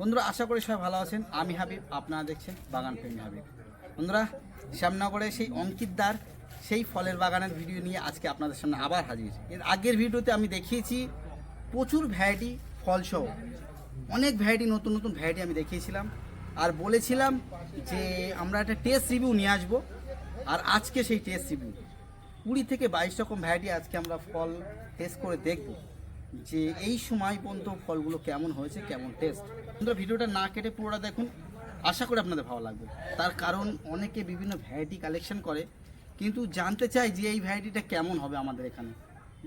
বন্ধুরা, আশা করি সবাই ভালো আছেন। আমি হাবিব, আপনারা দেখছেন বাগান প্রেমী হাবিব। বন্ধুরা, শ্যামনগরে সেই অঙ্কিতদার সেই ফলের বাগানের ভিডিও নিয়ে আজকে আপনাদের সামনে আবার হাজির। এর আগের ভিডিওতে আমি দেখিয়েছি প্রচুর ভ্যারাইটি ফলসহ অনেক ভ্যারাইটি নতুন নতুন ভ্যারাইটি আমি দেখিয়েছিলাম। আর বলেছিলাম যে আমরা একটা টেস্ট রিভিউ নিয়ে আসব। আর আজকে সেই টেস্ট রিভিউ কুড়ি থেকে বাইশ রকম ভ্যারাইটি আজকে আমরা ফল টেস্ট করে দেখব। যে এই সময় পর্যন্ত ফলগুলো কেমন হয়েছে, কেমন টেস্ট বন্ধুরা ভিডিওটা না কেটে পুরোটা দেখুন। আশা করি আপনাদের ভালো লাগবে। তার কারণ অনেকে বিভিন্ন ভ্যারাইটি কালেকশন করে, কিন্তু জানতে চাই যে এই ভ্যারাইটিটা কেমন হবে আমাদের এখানে,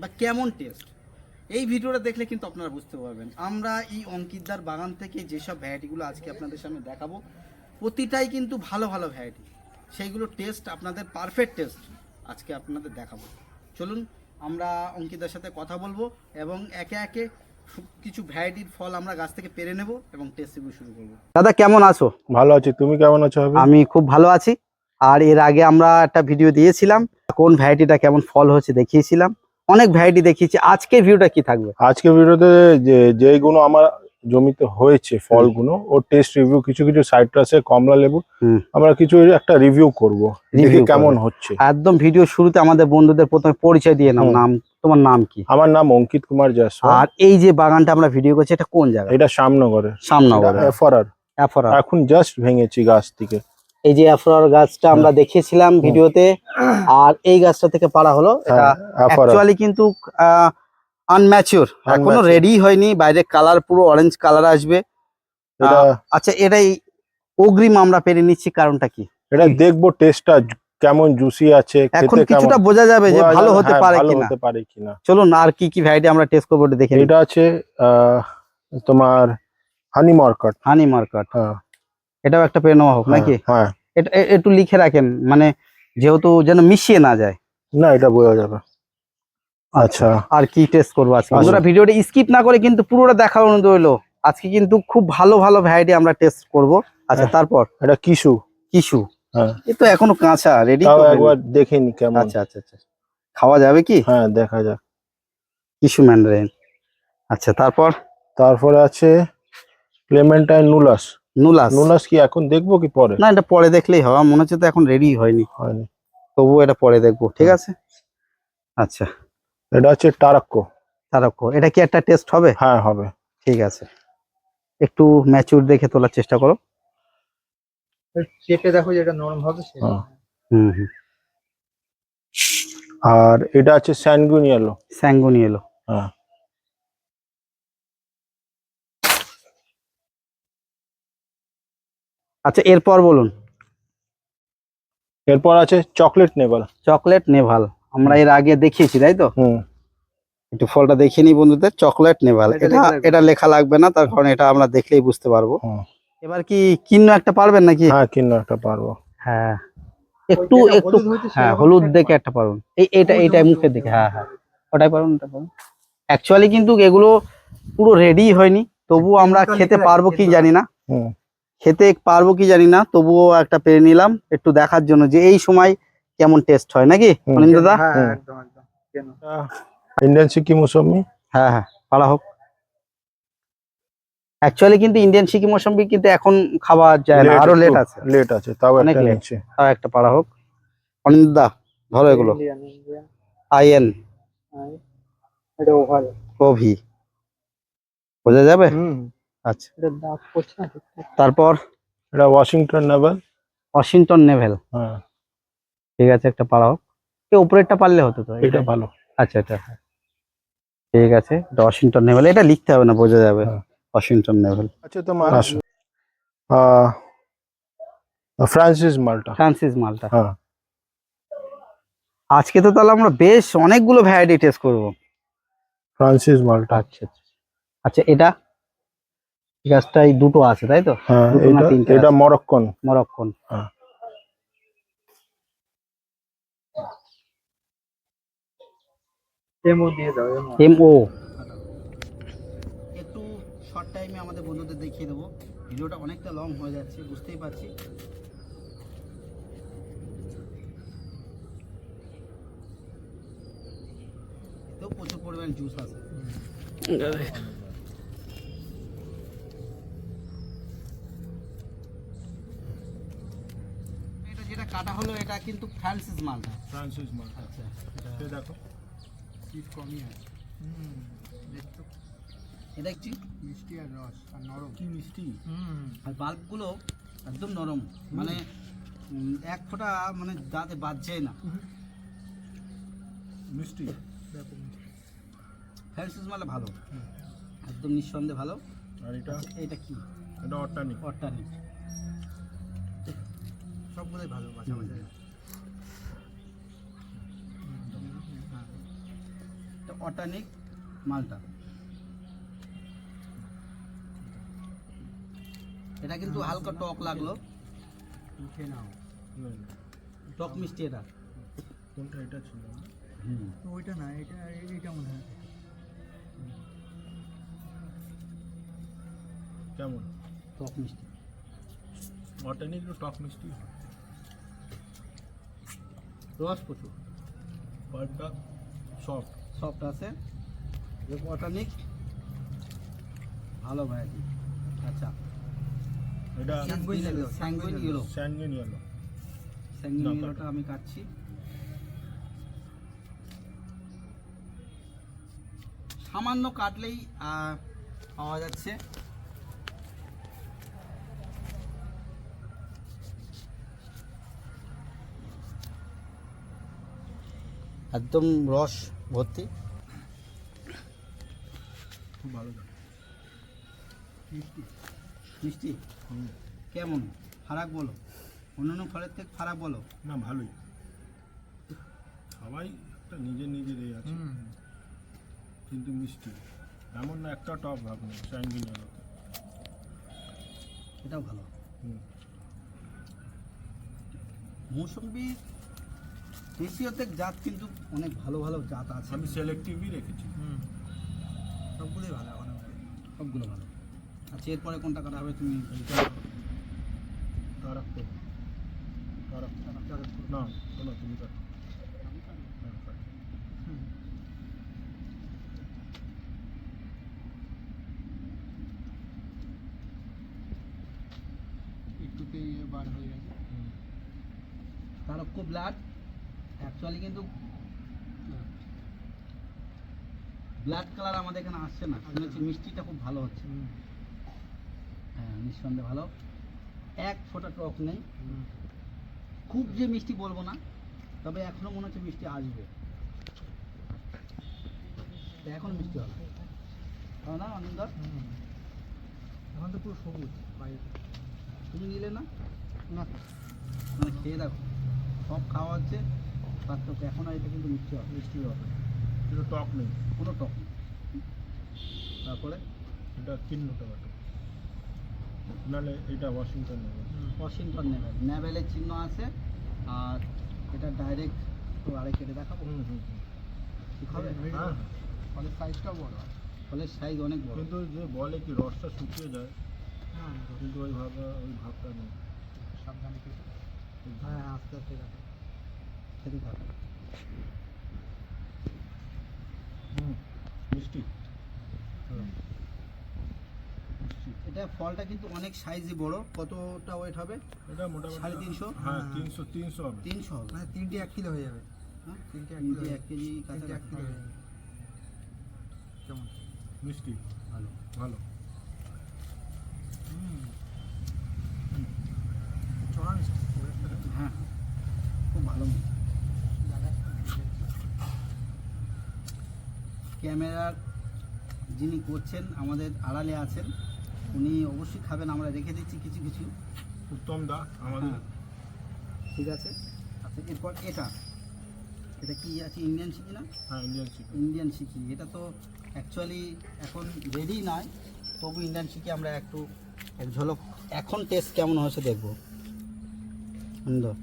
বা কেমন টেস্ট এই ভিডিওটা দেখলে কিন্তু আপনারা বুঝতে পারবেন। আমরা এই অঙ্কিতদার বাগান থেকে যেসব ভ্যারাইটিগুলো আজকে আপনাদের সামনে দেখাবো, প্রতিটাই কিন্তু ভালো ভালো ভ্যারাইটি সেইগুলো টেস্ট আপনাদের পারফেক্ট টেস্ট আজকে আপনাদের দেখাবো। চলুন আমরা অঙ্কিতার সাথে কথা বলব এবং একে একে কিছু ভ্যারাইটির ফল আমরা গাছ থেকে পেরে নেব এবং টেস্ট রিভিউ শুরু করব। দাদা কেমন আছো? ভালো আছি। তুমি কেমন আছো আমি খুব ভালো আছি। আর এর আগে আমরা একটা ভিডিও দিয়েছিলাম কোন ভ্যারাইটিটা কেমন ফল হচ্ছে দেখিয়েছিলাম। অনেক ভ্যারাইটি দেখিয়েছি। আজকের ভিডিওটা কি থাকবে? আজকে ভিডিওতে যে যেগুলো আমার জমিতে হয়েছে ফলগুলো ওর টেস্ট রিভিউ কিছু কিছু সাইট্রাসে কমলা লেবু। আমরা কিছু একটা রিভিউ করব দেখি কেমন হচ্ছে। একদম ভিডিও শুরুতে আমাদের বন্ধুদের প্রথমে পরিচয় দিয়ে নাও নাম তোমার নাম কি? আমার নাম অঙ্কিত কুমার জয়সওয়াল। আর এই যে বাগানটা আমরা ভিডিও করছি এটা কোন জায়গা? এটা শ্যামনগরের। সামনগর এফআরআর। অ্যাফোরা এখন জাস্ট ভেঙেছি গাছ থেকে। এই যে অ্যাফোরার গাছটা আমরা দেখিয়েছিলাম ভিডিওতে আর এই গাছটা থেকে পাড়া হলো এটা অ্যাকচুয়ালি কিন্তু আনম্যাচিওর এখনও রেডি হয়নি বাইরে কালার পুরো অরেঞ্জ কালার আসবে। আচ্ছা এটাই অগ্রিম আমরা পেরে নিচ্ছি কারণটা কি? এটা দেখব টেস্টটা কেমন জুসি আছে এখন কিছুটা বোঝা যাবে যে ভালো হতে হ্যাঁ, পারে কিনা। হতে পারে কিনা। চলুন আর কি কি ভ্যারাইটি আমরা টেস্ট করব দেখে এটা আছে তোমার হানি মার্কেট হানি মার্কেট হ্যাঁ। এটাও একটা পেরে নেওয়া হোক নাকি? হ্যাঁ। এটা একটু লিখে রাখেন মানে যেহেতু যেন মিশিয়ে না যায়। না এটা বোঝা যাবে। আচ্ছা। আর কি টেস্ট করব আজকে। বন্ধুরা ভিডিওটা স্কিপ না করে কিন্তু পুরোটা দেখা অনুরোধ রইল। আজকে কিন্তু খুব ভালো ভালো ভ্যারাইটি আমরা টেস্ট করব। আচ্ছা হ্যাঁ। তারপর? এটা কিশু। কিশু। হ্যাঁ। এ তো এখনও কাঁচা রেডি তাও একবার দেখে নি কেমন। আচ্ছা আচ্ছা আচ্ছা। খাওয়া যাবে কি? হ্যাঁ দেখা যাক। কিশু ম্যান্ডারিন আচ্ছা তারপর? তারপরে আছে ক্লেমেন্টাইন নুলাস নুলাস নুলাস কি এখন দেখব কি পরে? না এটা পরে দেখলেই হবে। মনে হচ্ছে তো এখন রেডি হয়নি। হয়নি। তবুও এটা পরে দেখব ঠিক আছে? আচ্ছা। এটা হচ্ছে টারাক্কো তারকো এটা কি একটা টেস্ট হবে? হ্যাঁ হবে। ঠিক আছে। একটু ম্যাচিউর দেখে তোলার চেষ্টা করো। চেপে দেখো যেটা নরম হবে হ্যাঁ। হুম হুম। আর এটা আছে স্যানগুইন ইয়েলো স্যাঙ্গুনি এলো হ্যাঁ। আচ্ছা এরপর বলুন। এরপর আছে চকলেট নেভাল। চকলেট নেভাল। আমরা এর আগে দেখিয়েছি তাই তো? একটু ফলটা দেখিয়ে নিই বন্ধুদের চকলেট নেভাল। এটা এটা লেখা লাগবে। এটা না তার কারণ এটা আমরা দেখলেই বুঝতে পারব। এবার কি কিন্ন একটা পারবেন নাকি? হ্যাঁ কিনো একটা পারব। হ্যাঁ। একটু একটু হ্যাঁ হলুদ দেখে একটা পারবেন এই এটা হলুদ মুখের দিকে হ্যাঁ হ্যাঁ। ওটাই পারবেন ওটা পারবেন অ্যাকচুয়ালি কিন্তু এগুলো পুরো রেডি হয়নি তবুও আমরা খেতে পারব কি জানি না। হুম। খেতে পারব কি জানি না তবুও একটা পেরে নিলাম একটু দেখার জন্য যে এই সময় কেমন টেস্ট হয় নাকি। অনিল দাদা হ্যাঁ একদম একদম। কেন? ইন্ডিয়ান সিকি মুসম্বি হ্যাঁ হ্যাঁ পাড়া হোক। অ্যাকচুয়ালি কিন্তু ইন্ডিয়ান সিকি মৌসুমি কিন্তু এখন খাওয়া যায় না আরও লেট আছে। লেট আছে তাও অনেক একটা। নিচ্ছে। তাও একটা পাড়া হোক। অনিল দা ধরো এগুলো। আইএন এটা ওভার ওভি বোঝা যাবে? হুম। আচ্ছা। তারপর? এটা ওয়াশিংটন নেভাল ওয়াশিংটন নেভেল হ্যাঁ। ঠিক আছে একটা পাড়া হোক এই উপরেরটা পারলে হতো তো এটা ভালো। আচ্ছা এটা হ্যাঁ। ঠিক আছে এটা ওয়াশিংটন নেভেল এটা লিখতে হবে না বোঝা যাবে। হ্যাঁ। ওয়াশিংটন নেভেল আচ্ছা তোমার ফ্রান্সিস মালটা। ফ্রান্সিস মালটা। হ্যাঁ। আজকে তো তাহলে আমরা বেশ অনেকগুলো ভ্যারাইটি টেস্ট করব। ফ্রান্সিস মালটা। আচ্ছা আচ্ছা। আচ্ছা এটা? গাছটাই দুটো আছে তাই তো? হ্যাঁ এটা মরক্কন। মরক্কন। হ্যাঁ। একটু শর্ট টাইমে আমাদের বন্ধুদের দেখিয়ে দেবো। ভিডিওটা অনেকটা লং হয়ে যাচ্ছে বুঝতেই পারছি। তো প্রচুর পরিমাণে জুস আছে। এটা যেটা কাটা হলো এটা কিন্তু ফ্রান্সিস মালটা। ফ্রান্সিস মাল আচ্ছা। দেখো। শীত কমই আছে হুম। দেখতো এটা কি মিষ্টি আর রস আর নরম। কি মিষ্টি? হুম। আর বাল্বগুলো একদম নরম। মানে এক ফোঁটা মানে দাঁতে বাজছে না। মিষ্টি। দেখো ফ্রান্সিস মালে ভালো। একদম নিঃসন্দেহে ভালো। আর এটা? এটা কি? এটা অর্টানিক অর্টানিক সবগুলোই ভালো বাছা বাছা এটা অর্টানিক মালটা। এটা কিন্তু হালকা টক লাগল। উঠে নাও। টক মিষ্টি এটা। কোনটা এটা ছিল হুম। ওইটা না এটা এইটা মনে হয়। কেমন? টক মিষ্টি। অর্টানিক টক মিষ্টি হয়। রস প্রচুর। বাটটা সফট সফট আছে। অর্টানিক ভালো ভ্যারাইটি আচ্ছা। এটা sanguine yellow sanguine yellow sanguine ইয়েলোটা আমি কাটছি। সামান্য কাটলেই পাওয়া যাচ্ছে। একদম রস। ভর্তি? খুব ভালো মিষ্টি? মিষ্টি? কেমন? ফারাক বলো। অন্যান্য ফলের থেকে ফারাক বলো। না ভালোই। সবাই একটা নিজের নিজের এ আছে। কিন্তু মিষ্টি। এমন না একটা টপ ভাব নেই এটাও ভালো। হুম। মৌসুম্বি দেশীয়তে জাত কিন্তু অনেক ভালো ভালো জাত আছে। আমি সিলেক্টিভই রেখেছি। হুম। সবগুলোই ভালো এখন। সবগুলো ভালো। আচ্ছা এরপরে কোনটা কাটা হবে তুমি? না তুমি কাটো হ্যাঁ, কাটো। হুম। একটুতেই ইয়ে বার হয়ে গেছে হুম। তারক্য ব্লাড অ্যাকচুয়ালি কিন্তু ব্লাড কালার আমাদের এখানে আসছে না। শুনেছি মিষ্টিটা খুব ভালো হচ্ছে। হ্যাঁ নিঃসন্দেহে ভালো। এক ফোঁটা টক নেই। খুব যে মিষ্টি বলব না তবে এখনও মনে হচ্ছে মিষ্টি আসবে। এখন মিষ্টি হবে। তাই না অনিন্দর এখন তো পুরো সবুজ বাইরে তুমি নিলে না? না। মানে খেয়ে দেখো। সব খাওয়া হচ্ছে। পার্থক্য এখন আর এটা কিন্তু মিষ্টি মিষ্টি হবে কিন্তু টক নেই। কোনো টক নেই। তারপরে এটা কিন্নুটা কাটো নাহলে এটা ওয়াশিংটন নেবে। ওয়াশিংটন নেভেল নেভেলের চিহ্ন আছে আর এটা ডাইরেক্ট তো আরে কেটে দেখাবো। হুম হুম হুম। ঠিক হবে? হ্যাঁ, হ্যাঁ। ফলের সাইজটাও বড়। ফলের সাইজ অনেক বড়। কিন্তু যে বলে কি রসটা শুকিয়ে যায় হ্যাঁ। কিন্তু ওই ভাবে ওই ভাবটা নেই। সাবধানে হ্যাঁ আস্তে আস্তে রাখো খেতে থাকে মিষ্টি। এটা ফলটা কিন্তু অনেক সাইজই বড়। কতটা ওয়েট হবে? এটা মোটামুটি সাড়ে তিনশো? হ্যাঁ। তিনশো তিনশো হবে। তিনশো হবে। মানে তিনটে এক কিলো হয়ে যাবে। হ্যাঁ? তিনটে এক কিলো এক কেজি তিনটে এক কাছাকাছি কিলো হয়ে যাবে। কেমন? মিষ্টি। ভালো। ভালো হুম চড়া মিষ্টি খুব একটা না। হ্যাঁ খুব ভালো মিষ্টি। ক্যামেরার যিনি করছেন আমাদের আড়ালে আছেন উনি অবশ্যই খাবেন আমরা রেখে দিচ্ছি কিছু কিছু। উত্তম দা আমাদের। হ্যাঁ। ঠিক আছে? আচ্ছা এরপর এটা। এটা কি আছে ইন্ডিয়ান শিখি না? হ্যাঁ ইন্ডিয়ান শিখি ইন্ডিয়ান শিখি এটা তো অ্যাকচুয়ালি এখন রেডি নয় তবু ইন্ডিয়ান শিখি আমরা একটু এক ঝলক। এখন টেস্ট কেমন হয়েছে দেখব। সুন্দর।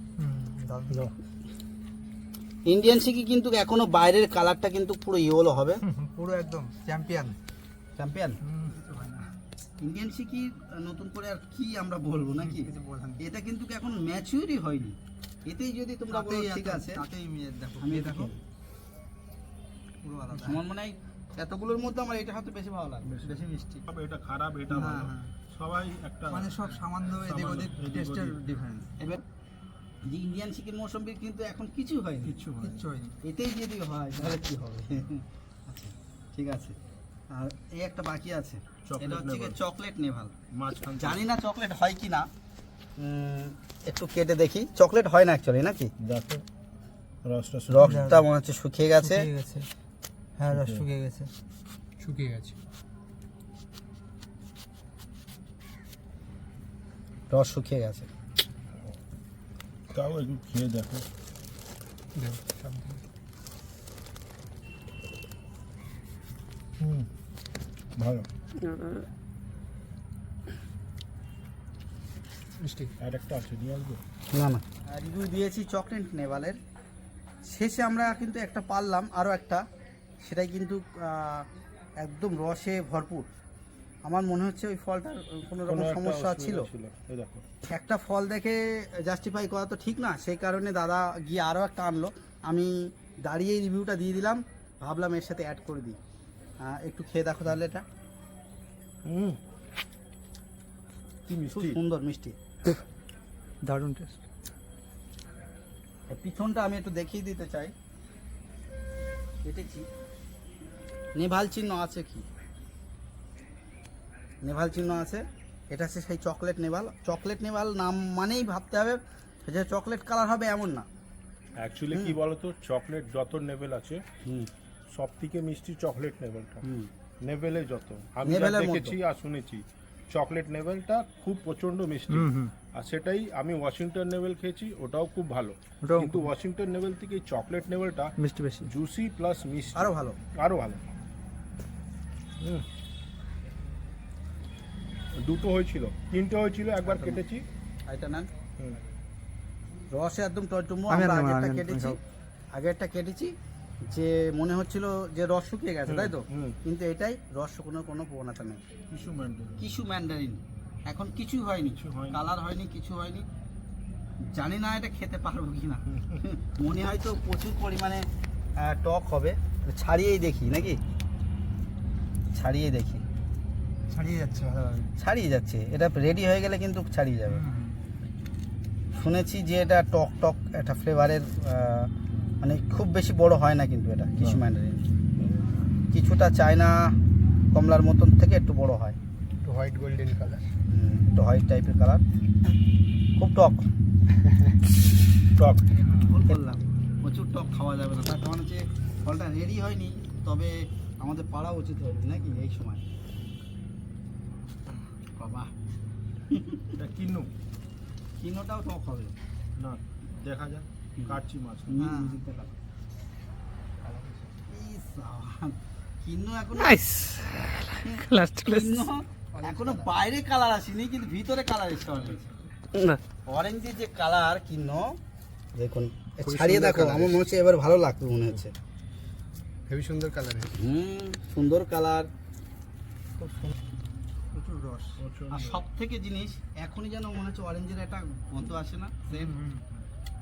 ইন্ডিয়ান সিকি কিন্তু এখনও বাইরের কালারটা কিন্তু পুরো ইয়েলো হবে। পুরো একদম চ্যাম্পিয়ন চ্যাম্পিয়ন ইন্ডিয়ান শিখি নতুন করে আর কি আমরা বলব নাকি? এটা কিন্তু এখন ম্যাচিউরই হয়নি। এতেই যদি তোমরা বলো ঠিক আছে। তাতেই মেয়ে দেখো আমি মেয়ে দেখো। পুরো আলাদা। আমার মনে হয় এতগুলোর মধ্যে আমার এটা হয়তো বেশি ভালো লাগবে। বেশি মিষ্টি। তবে এটা খারাপ এটা হ্যাঁ, ভালো। হ্যাঁ। সবাই একটা মানে সব সামান্য এদিক ওদিক টেস্টের। ডিফারেন্স এবার যে ইন্ডিয়ান চিকেন মৌসম্বির কিন্তু এখন কিছু হয়নি। হয় কিচ্ছু হয়নি। এতেই যদি হয় তাহলে কি হবে? আচ্ছা ঠিক আছে। আর এই একটা বাকি আছে। এটা হচ্ছে নেভাল। চকলেট নেভাল জানি না চকলেট হয় কি না একটু কেটে দেখি। চকলেট হয় না অ্যাকচুয়ালি নাকি? দেখো রসটা রসটা মনে হচ্ছে শুকিয়ে গেছে। শুকিয়ে গেছে। হ্যাঁ রস শুকিয়ে গেছে। শুকিয়ে গেছে। রস শুকিয়ে গেছে। তাও একটু খেয়ে দেখো হুম ভালো মিষ্টি আর একটা আছে নিয়ে আসব না না। রিভিউ দিয়েছি চকলেট নেভালের শেষে আমরা কিন্তু একটা পারলাম আরও একটা। সেটাই কিন্তু একদম রসে ভরপুর। আমার মনে হচ্ছে ওই ফলটার কোনো রকম সমস্যা ছিল। ছিল। এই দেখো। একটা ফল দেখে জাস্টিফাই করা তো ঠিক না সেই কারণে দাদা গিয়ে আরও একটা আনলো। আমি দাঁড়িয়েই রিভিউটা দিয়ে দিলাম ভাবলাম এর সাথে অ্যাড করে দিই। একটু খেয়ে দেখো তাহলে এটা। হুম। কি মিষ্টি। সুন্দর মিষ্টি। দারুণ টেস্ট আর পিছনটা আমি একটু দেখিয়ে দিতে চাই। কেটেছি নেভাল চিহ্ন আছে কি? নেভাল চিহ্ন আছে। এটা হচ্ছে সেই চকলেট নেভাল। চকলেট নেভাল নাম মানেই ভাবতে হবে যে চকলেট কালার হবে এমন না। অ্যাকচুয়ালি কি বলতো চকলেট যত নেভেল আছে হুম। সব থেকে মিষ্টি চকলেট নেভেলটা। হুম। নেভেলে যত। আমি দেখেছি আর শুনেছি চকলেট নেভেলটা খুব প্রচণ্ড মিষ্টি। আর সেটাই আমি ওয়াশিংটন নেভেল খেয়েছি ওটাও খুব ভালো। কিন্তু ওয়াশিংটন নেভেল থেকে চকলেট নেভেলটা মিষ্টি বেশি। জুসি প্লাস মিষ্টি। আরও ভালো। আরও ভালো। হুম। দুটো হয়েছিল তিনটে হয়েছিল একবার কেটেছি। এটা নেন। রসে একদম টয়টুম্বু আমরা আগেরটা কেটেছি। আগেরটা কেটেছি যে মনে হচ্ছিল যে রস শুকিয়ে গেছে তাই তো? কিন্তু এটাই রস শুকোনোর কোনো প্রবণতা নেই। কিছু ম্যান্ডেল কিছু ম্যান্ডারিন এখন কিছুই হয়নি। কিছু হয়নি। কালার হয়নি কিছু হয়নি। জানি না এটা খেতে পারব কি না মনে হয় তো প্রচুর পরিমাণে টক হবে। ছাড়িয়েই দেখি নাকি? ছাড়িয়ে দেখি। ছাড়িয়ে যাচ্ছে ভালোভাবে। ছাড়িয়ে যাচ্ছে। এটা রেডি হয়ে গেলে কিন্তু ছাড়িয়ে যাবে। শুনেছি যে এটা টক টক একটা ফ্লেভারের মানে খুব বেশি বড় হয় না কিন্তু এটা কিছু ম্যান্ডারিন কিছুটা চায়না কমলার মতন থেকে একটু বড় হয়। একটু হোয়াইট গোল্ডেন কালার একটু হোয়াইট টাইপের কালার খুব টক। টক। ভুল করলাম প্রচুর টক খাওয়া যাবে না। তার কারণ হচ্ছে ফলটা রেডি হয়নি তবে আমাদের পাড়া উচিত হবে নাকি এই সময়? বাবা। এটা কিনু। কিনোটাও টক হবে। না দেখা যাক কাটছি মাছ। হ্যাঁ। কিন্নু এখনও বাইরে কালার আসেনি কিন্তু ভিতরে কালার এসে অরেঞ্জের যে কালার কিন্ন দেখুন এ ছাড়িয়ে সুন্দর দেখো আমার মনে হচ্ছে এবার ভালো লাগবে মনে হচ্ছে। হেভি সুন্দর কালার হুম সুন্দর কালার প্রচুর রস আর সব থেকে জিনিস এখনই যেন মনে হচ্ছে অরেঞ্জের একটা গন্ধ আসে না সেম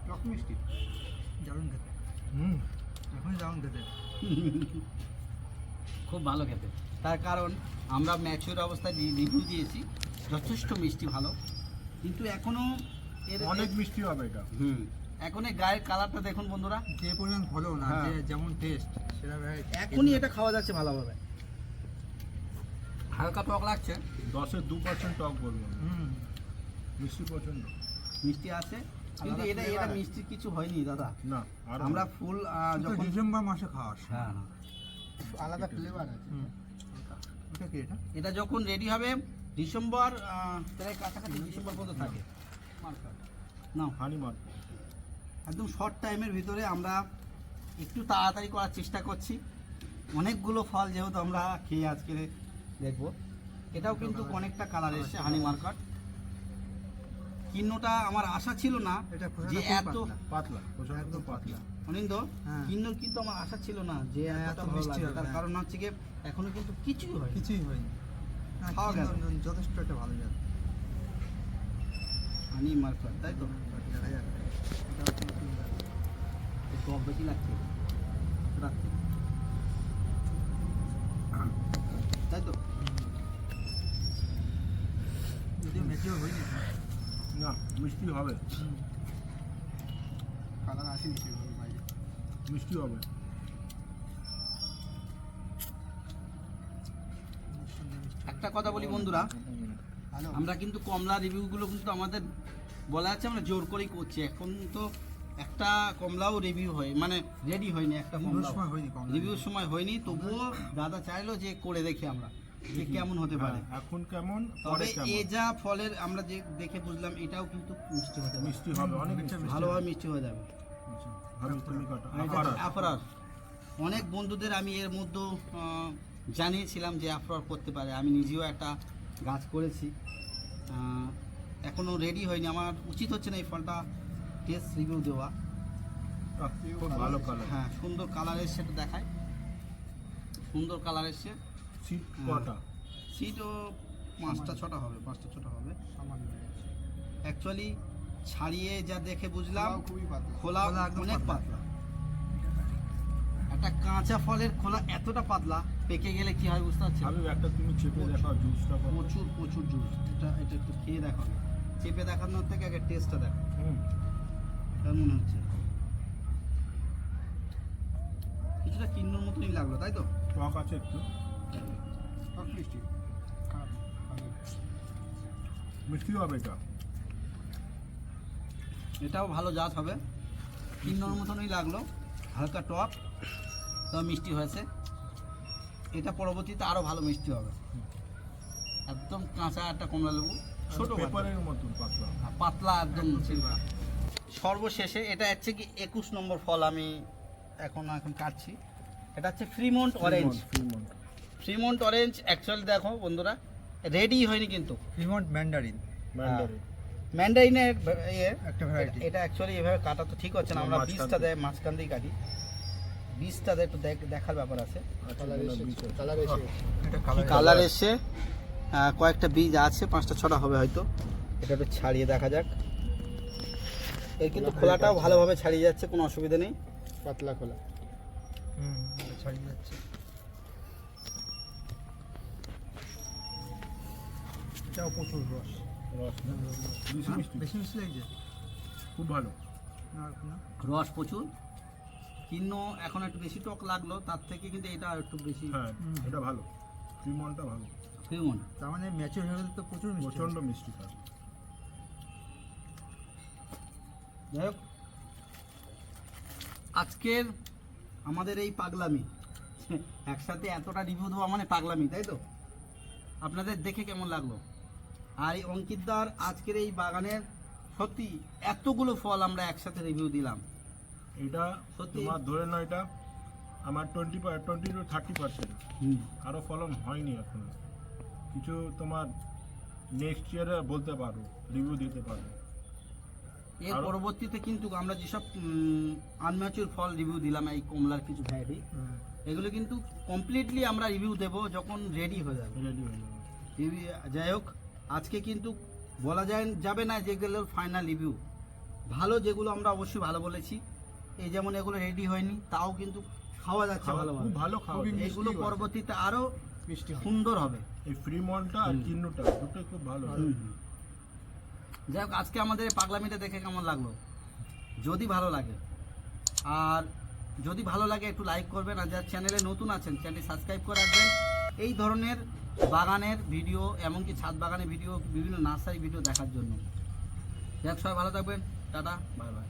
টক মিষ্টি। দারুণ খেতে। হুম। এখনই দারুণ খেতে। খুব ভালো খেতে। তার কারণ আমরা ম্যাচিওর অবস্থায় রিভিউ দিয়েছি যথেষ্ট মিষ্টি ভালো। কিন্তু এখনও এর অনেক মিষ্টি হবে এটা। হুম। এখন এই গায়ের কালারটা দেখুন বন্ধুরা। যে পরিমাণ ভালো না হ্যাঁ। যে যেমন টেস্ট সেটা এখনই এটা খাওয়া যাচ্ছে ভালোভাবে। হালকা টক লাগছে। দশের দু পার্সেন্ট টক বলব হুম। মিষ্টি পছন্দ। মিষ্টি আছে। কিন্তু এটা এটা। মিষ্টি কিছু হয়নি দাদা। না আর আমরা ফুল যখন ডিসেম্বর মাসে খাওয়াস হ্যাঁ হ্যাঁ। আলাদা ফ্লেভার আছে। হুম। কি এটা? এটা যখন রেডি হবে ডিসেম্বর প্রায় কাছাকাছি ডিসেম্বর পর্যন্ত থাকে। না হানি মার একদম শর্ট টাইমের ভিতরে আমরা একটু তাড়াতাড়ি করার চেষ্টা করছি। অনেকগুলো ফল যেহেতু আমরা খেয়ে আজকে দেখব। এটাও কিন্তু অনেকটা কালার এসছে হানি মার্কাট কিন্নটা আমার আশা ছিল না যে এত পাতলা। একদম পাতলা। অনিন্দ হ্যাঁ। কিন্নর কিন্তু আমার আশা ছিল না যে হ্যাঁ, এত মিষ্টি তার হ্যাঁ। কারণ হচ্ছে কি এখনও কিন্তু কিছুই হয় কিছুই হয়নি। যথেষ্ট একটা ভালো জাত হানি মার্কাট তাই তো? দেখা যাক। বেশি লাগছে। রাখতে তাই তো যদিও মেচিওর হয়নি না মিষ্টি হবে। কালার আসেনি সেভাবে বাইরে। মিষ্টি হবে। একটা কথা বলি বন্ধুরা আমরা কিন্তু কমলা রিভিউগুলো কিন্তু আমাদের বলা যাচ্ছে আমরা জোর করেই করছি। এখন তো একটা কমলাও রিভিউ হয় মানে রেডি হয়নি একটা সময় হয়নি কমলা। রিভিউর সময় হয়নি তবুও দাদা চাইলো যে করে দেখি আমরা। যে কেমন হতে পারে। হ্যাঁ, এখন কেমন তবে এ যা ফলের আমরা যে দেখে বুঝলাম এটাও কিন্তু মিষ্টি হতে মিষ্টি হবে অনেক ভালোভাবে মিষ্টি হয়ে যাবে। আফরার অনেক বন্ধুদের আমি এর মধ্যে জানিয়েছিলাম যে আফরার করতে পারে। আমি নিজেও একটা গাছ করেছি। আহ, এখনও রেডি হয়নি। আমার উচিত হচ্ছে না এই ফলটা টেস্ট রিভিউ দেওয়া। ভালো কালার হ্যাঁ সুন্দর কালার এসছে একটু দেখায়। সুন্দর কালার এসছে সিট। কটা? সিটও পাঁচটা ছটা হবে পাঁচটা ছটা হবে। সামান্য অ্যাকচুয়ালি ছাড়িয়ে যা দেখে বুঝলাম খুবই পাতলা। খোলা অনেক পাতলা। একটা কাঁচা ফলের খোলা এতটা পাতলা পেকে গেলে কি হয় বুঝতে পারছেন? আমি একটা তুমি চেপে দেখাও জুসটা প্রচুর প্রচুর জুস এটা এটা একটু খেয়ে দেখাবে চেপে দেখানোর থেকে আগে টেস্টটা দেখো হুম। কেমন হচ্ছে। কিছুটা কিন্নুর মতনই লাগল তাই তো? টক আছে একটু। মিষ্টি খারাপ হবে এটা? এটাও ভালো জাত হবে। কিন্নুর মতনই লাগল হালকা টক তো মিষ্টি হয়েছে। এটা পরবর্তীতে আরও ভালো মিষ্টি হবে। একদম কাঁচা একটা কমলা লেবু ছোট পেপারের মতন পাতলা। আর পাতলা একদম সর্বশেষে এটা হচ্ছে কি একুশ নম্বর ফল আমি এখন এখন কাটছি। এটা হচ্ছে Fremont orange Fremont Fremont orange actually দেখো বন্ধুরা রেডি হয়নি কিন্তু। রিমোট ম্যান্ডারিন ম্যান্ডারিন ম্যান্ডারিনের ইয়ে একটা ভ্যারাইটি এটা অ্যাকচুয়ালি এভাবে কাটা তো ঠিক হচ্ছে না আমরা বীজটা দেয়। মাঝখান দিয়ে কাটি। বীজটা দেয় একটু দেখ- দেখার ব্যাপার আছে। কালার এসেছে কালার এসে আহ, কয়েকটা বীজ আছে পাঁচটা ছটা হবে হয়তো। এটা একটু ছাড়িয়ে দেখা যাক। এর কিন্তু খোলাটাও ভালোভাবে ছাড়িয়ে যাচ্ছে কোনো অসুবিধা নেই। পাতলা খোলা। হুম ছাড়িয়ে যাচ্ছে। এটাও প্রচুর রস। রস না? বেশি মিষ্টি? বেশি মিষ্টি লাগছে খুব ভালো? রস প্রচুর। কিন্তু এখন একটু বেশি টক লাগল তার থেকে কিন্তু এটা একটু বেশি হ্যাঁ এটা ভালো। ফ্রিমন্টটা ভালো। ফিউন তার মানে ম্যাচিওর হয়ে গেলে তো প্রচুর মিষ্টি প্রচণ্ড মিষ্টি থাকে যাই হোক। আজকের আমাদের এই পাগলামি। একসাথে এতটা রিভিউ দেওয়া মানে পাগলামি তাই তো? আপনাদের দেখে কেমন লাগল? আর এই অঙ্কিতদার আজকের এই বাগানের সত্যি এতগুলো ফল আমরা একসাথে রিভিউ দিলাম। এটা সত্যি? তোমার ধরে নাও এটা। আমার twenty twenty to thirty percent আরও ফলন হয়নি এখনও। কিছু তোমার নেক্সট ইয়ারে বলতে পারো রিভিউ দিতে পারো। এর পরবর্তীতে কিন্তু আমরা যেসব আনম্যাচুর ফল রিভিউ দিলাম এই কমলার কিছু ভ্যারাইটি এগুলো কিন্তু কমপ্লিটলি আমরা রিভিউ দেব যখন রেডি হয়ে যাবে। রেডি হয়ে যাবে। যাই হোক আজকে কিন্তু বলা যায় যাবে না যেগুলো ফাইনাল রিভিউ ভালো যেগুলো আমরা অবশ্যই ভালো বলেছি। এই যেমন এগুলো রেডি হয়নি তাও কিন্তু খাওয়া যাচ্ছে ভালো ভালো খাওয়া এগুলো পরবর্তীতে আরও মিষ্টি সুন্দর হবে। এই ফ্রিমন্টটা আর হুম। চিহ্নটা দুটোই খুব ভালো। যাই হোক আজকে আমাদের পাগলামিটা দেখে কেমন লাগল? যদি ভালো লাগে। আর যদি ভালো লাগে একটু লাইক করবেন। আর যারা চ্যানেলে নতুন আছেন চ্যানেলটি সাবস্ক্রাইব করে রাখবেন। এই ধরনের বাগানের ভিডিও, এমনকি ছাদ বাগানের ভিডিও, বিভিন্ন নার্সারি ভিডিও দেখার জন্য। দেখ সবাই ভালো থাকবেন। Tata, bye bye.